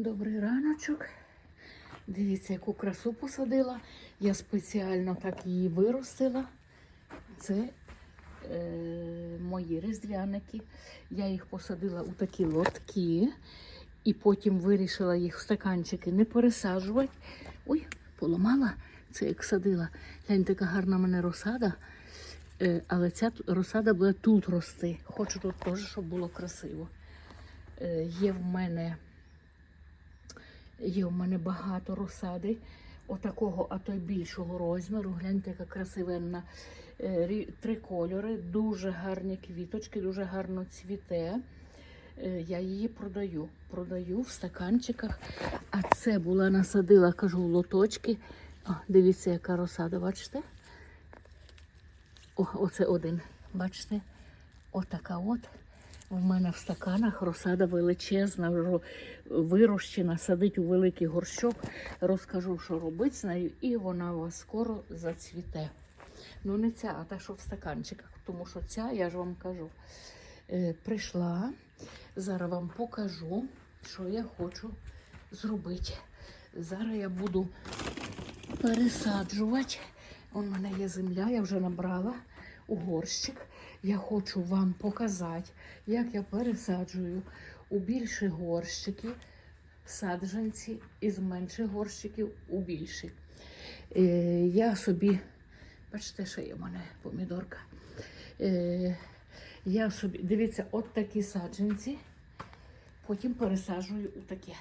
Добрий раночок. Дивіться, яку красу посадила. Я спеціально так її виростила. Це е, мої різдвяники. Я їх посадила у такі лотки і потім вирішила їх в стаканчики не пересаджувати. Ой, поламала це як садила. Глянь, така гарна мене розсада. Е, але ця розсада буде тут рости. Хочу тут теж, щоб було красиво. Е, є в мене Є в мене багато розсади, отакого, а то й більшого розміру. Гляньте, яка красивенна. Е, Три кольори, дуже гарні квіточки, дуже гарно цвіте. Е, Я її продаю. Продаю в стаканчиках. А це була насадила, кажу, лоточки. О, дивіться, яка розсада, бачите? О, оце один. Бачите? Отака от. У мене в стаканах розсада величезна, ро- вирощена, садить у великий горщок. Розкажу, що робити з нею, і вона у вас скоро зацвіте. Ну, не ця, а та, що в стаканчиках, тому що ця, я ж вам кажу, е, прийшла. Зараз вам покажу, що я хочу зробити. Зараз я буду пересаджувати. У мене є земля, я вже набрала у горщик. Я хочу вам показати, як я пересаджую у більші горщики саджанці із менших горщиків у більші. Е, я собі, бачите, що є в мене помідорка. Е, я собі, дивіться, от такі саджанці, потім пересаджую у таке.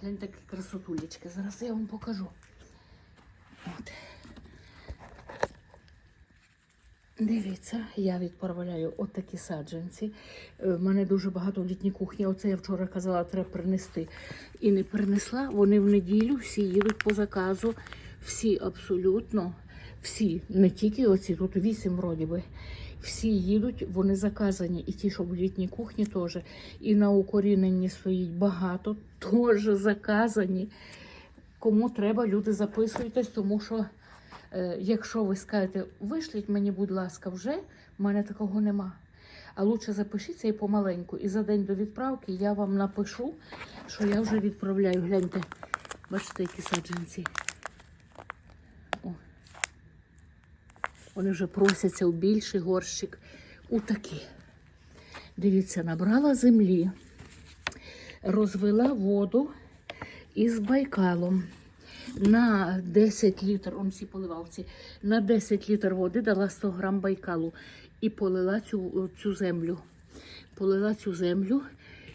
Гляньте, такі красотулечки. Зараз я вам покажу. Дивіться, я відправляю от саджанці. У мене дуже багато в літній кухні. Оце я вчора казала, треба принести. І не принесла. Вони в неділю всі їдуть по заказу. Всі абсолютно, всі, не тільки оці, тут вісім вроді би. Всі їдуть, вони заказані. І ті, що в літній кухні теж. І на укоріненні стоїть багато, теж заказані. Кому треба, люди записуйтесь, тому що. Е, Якщо ви скажете, вишліть мені, будь ласка, вже, в мене такого нема. А лучше запишіться і помаленьку. І за день до відправки я вам напишу, що я вже відправляю. Гляньте, бачите, які саджанці. О. Вони вже просяться у більший горщик. У такі. Дивіться, набрала землі, розвела воду із байкалом на 10 літр, он всі поливавці, на 10 літр води дала 100 грам байкалу і полила цю, цю землю. Полила цю землю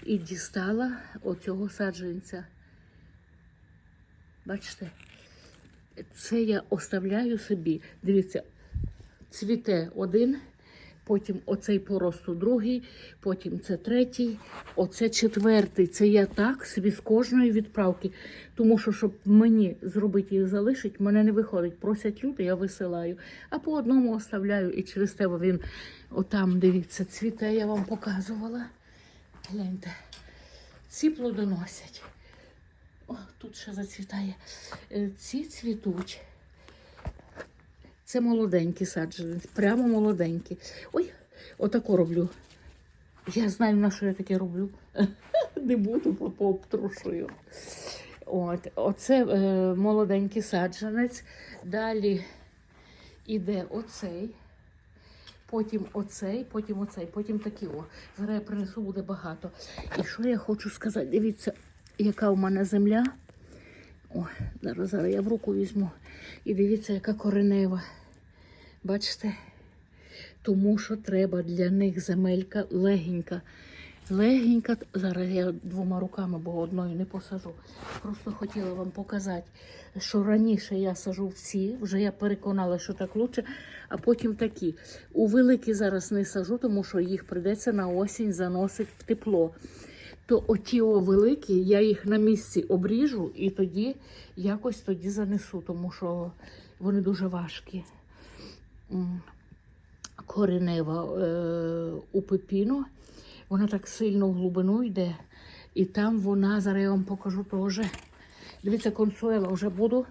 і дістала оцього саджанця. Бачите, це я оставляю собі. Дивіться, цвіте один, потім оцей поросту другий, потім це третій, оце четвертий. Це я так собі з кожної відправки. Тому що, щоб мені зробити і залишити, мене не виходить. Просять люди, я висилаю. А по одному оставляю і через тебе він отам, дивіться, цвіте, я вам показувала. Гляньте, ці плодоносять. О, тут ще зацвітає. Е, Ці цвітуть. Це молоденькі саджанці, прямо молоденькі. Ой, отако роблю. Я знаю, на що я таке роблю. Не буду по- пообтрушую. От, оце е, молоденький саджанець. Далі іде оцей, потім оцей, потім оцей, потім такий. О. Зараз я принесу, буде багато. І що я хочу сказати? Дивіться, яка у мене земля. О, зараз, зараз я в руку візьму. І дивіться, яка коренева. Бачите? Тому що треба для них земелька легенька. Легенька. Зараз я двома руками, бо одною не посажу. Просто хотіла вам показати, що раніше я сажу всі, вже я переконала, що так лучше, а потім такі. У великі зараз не сажу, тому що їх прийдеться на осінь заносити в тепло. То оті о великі, я їх на місці обріжу і тоді якось тоді занесу, тому що вони дуже важкі. Коренева е, у пепіно. Вона так сильно в глибину йде. І там вона, зараз я вам покажу теж. Дивіться, консуела вже буду.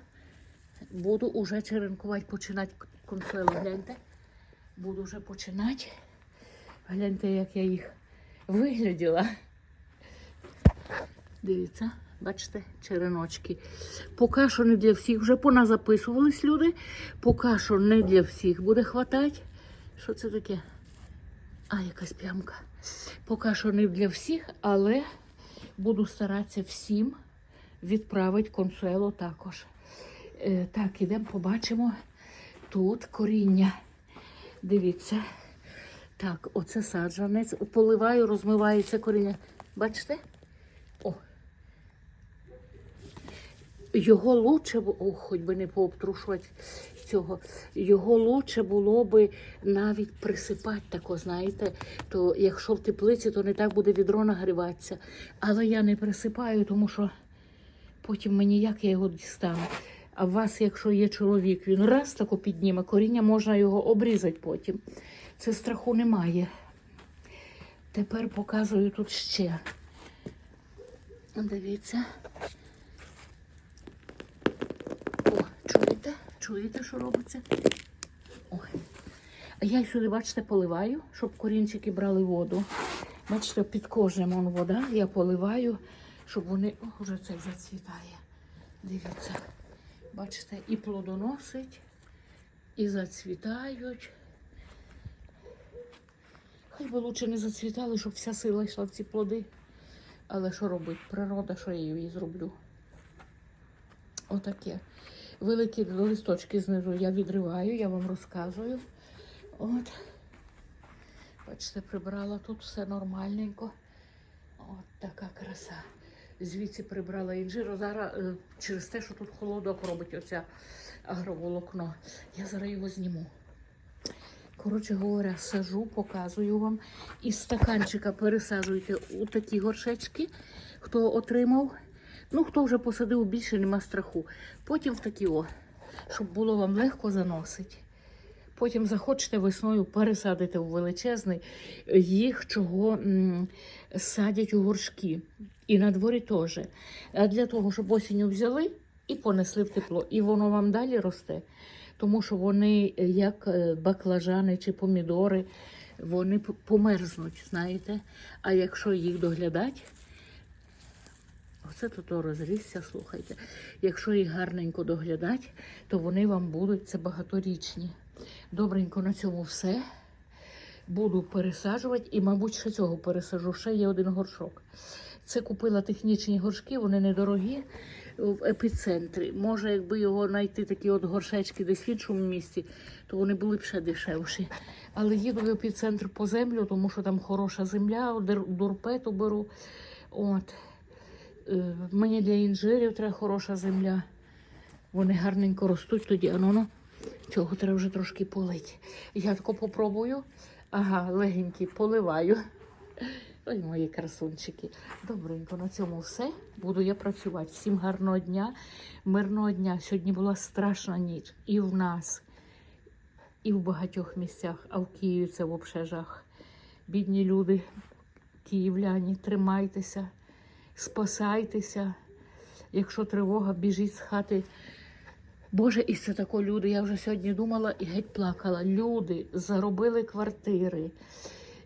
Буду уже черенкувати, починати консуелу. Гляньте. Буду вже починати. Гляньте, як я їх вигляділа. Дивіться, бачите, череночки. Поки що не для всіх. Вже поназаписувались люди. Поки що не для всіх буде хватати. Що це таке? А, якась плямка. Поки що не для всіх, але буду старатися всім відправити консуело також. Е, так, ідемо, побачимо тут коріння. Дивіться. Так, оце саджанець. Поливаю, розмивається коріння. Бачите? Його лучше, о, хоч би не пообтрушувати цього, його лучше було би навіть присипати тако, знаєте, то якщо в теплиці, то не так буде відро нагріватися. Але я не присипаю, тому що потім мені як я його дістану. А у вас, якщо є чоловік, він раз тако підніме коріння, можна його обрізати потім. Це страху немає. Тепер показую тут ще. Дивіться. О, чуєте? Що робиться? Ой. А я сюди, бачите, поливаю, щоб корінчики брали воду. Бачите, під кожним он вода. Я поливаю, щоб вони. О, вже цей зацвітає. Дивіться. Бачите, і плодоносить, і зацвітають. Хай би лучше не зацвітали, щоб вся сила йшла в ці плоди. Але що робить? Природа, що я її зроблю? Отаке. Великі листочки знизу я відриваю, я вам розказую. От. Бачите, прибрала тут все нормальненько. От така краса. Звідси прибрала інжир. Зараз е, через те, що тут холодок робить оця агроволокно. Я зараз його зніму. Коротше говоря, сажу, показую вам. Із стаканчика пересаджуйте у такі горшечки, хто отримав. Ну, хто вже посадив, більше нема страху. Потім в такі о, щоб було вам легко заносити. Потім захочете весною пересадити у величезний. Їх чого м, садять у горшки. І на дворі теж. Для того, щоб осінню взяли і понесли в тепло. І воно вам далі росте. Тому що вони, як е, баклажани чи помідори, вони померзнуть, знаєте. А якщо їх доглядати, оце тут розрісся, слухайте. Якщо їх гарненько доглядати, то вони вам будуть це багаторічні. Добренько на цьому все. Буду пересаджувати і, мабуть, ще цього пересажу. Ще є один горшок. Це купила технічні горшки, вони недорогі в епіцентрі. Може, якби його знайти такі от горшечки десь в іншому місці, то вони були б ще дешевші. Але їду в епіцентр по землю, тому що там хороша земля, дурпету беру. От. Е, Мені для інжирів треба хороша земля. Вони гарненько ростуть тоді, а ну, ну цього треба вже трошки полити. Я тако попробую. Ага, легенький поливаю. Ой, мої красунчики. Добренько, на цьому все. Буду я працювати. Всім гарного дня, мирного дня. Сьогодні була страшна ніч. І в нас, і в багатьох місцях, а в Києві це взагалі жах. Бідні люди, київляні, тримайтеся, спасайтеся. Якщо тривога, біжіть з хати. Боже, і це тако люди. Я вже сьогодні думала і геть плакала. Люди заробили квартири,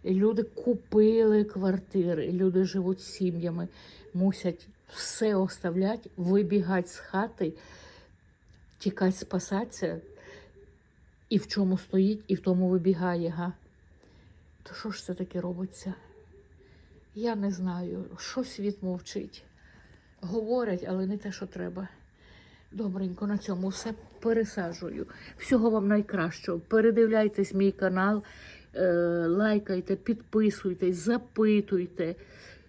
люди купили квартири, люди живуть сім'ями, мусять все оставляти, вибігати з хати, тікати, спасатися. І в чому стоїть, і в тому вибігає, га. То що ж це таке робиться? Я не знаю, що світ мовчить. Говорять, але не те, що треба. Добренько, на цьому все пересаджую. Всього вам найкращого. Передивляйтесь мій канал, е, лайкайте, підписуйтесь, запитуйте.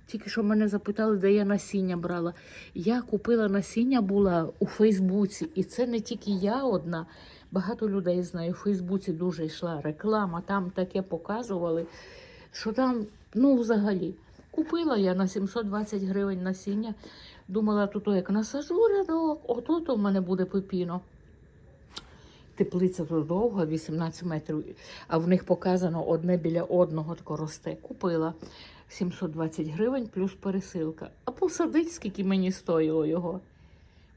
Тільки що мене запитали, де я насіння брала. Я купила насіння була у Фейсбуці, і це не тільки я одна. Багато людей знаю. У Фейсбуці дуже йшла реклама, там таке показували, що там, ну, взагалі. Купила я на 720 гривень насіння. Думала, тут як насажу рядок, ото то в мене буде пепіно. Теплиця тут довга, 18 метрів, а в них показано одне біля одного тако росте. Купила 720 гривень плюс пересилка. А посадить, скільки мені стоїло його.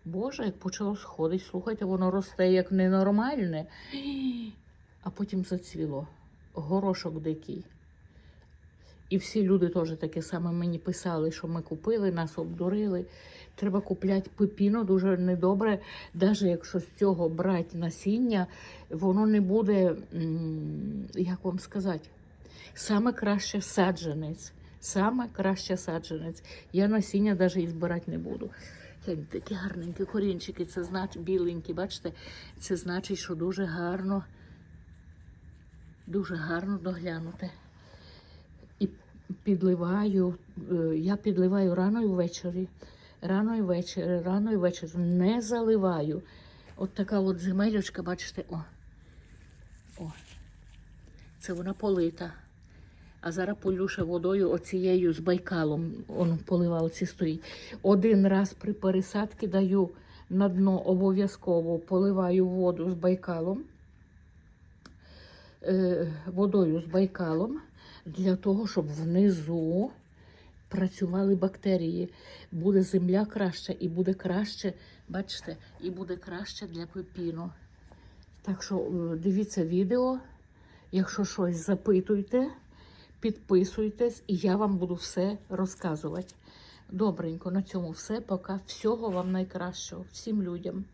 Боже, як почало сходити, слухайте, воно росте як ненормальне. А потім зацвіло. Горошок дикий. І всі люди теж таке саме мені писали, що ми купили, нас обдурили. Треба купляти пепіно дуже недобре, навіть якщо з цього брати насіння, воно не буде, як вам сказати, саме краще саджанець. Саме краще саджанець. Я насіння навіть і збирати не буду. Такі гарненькі корінчики, це значить біленькі, бачите, це значить, що дуже гарно, дуже гарно доглянути. Підливаю, е, я підливаю рано і ввечері. Рано і ввечері, рано і ввечері. Не заливаю. От така от земелючка, бачите, о. О. Це вона полита. А зараз полю ще водою оцією з байкалом. Он поливалці стоїть. Один раз при пересадці даю на дно обов'язково поливаю воду з байкалом. Е, водою з байкалом для того, щоб внизу працювали бактерії. Буде земля краща і буде краще, бачите, і буде краще для пепіну. Так що е, дивіться відео. Якщо щось запитуйте, підписуйтесь, і я вам буду все розказувати. Добренько, на цьому все. Пока. Всього вам найкращого, всім людям.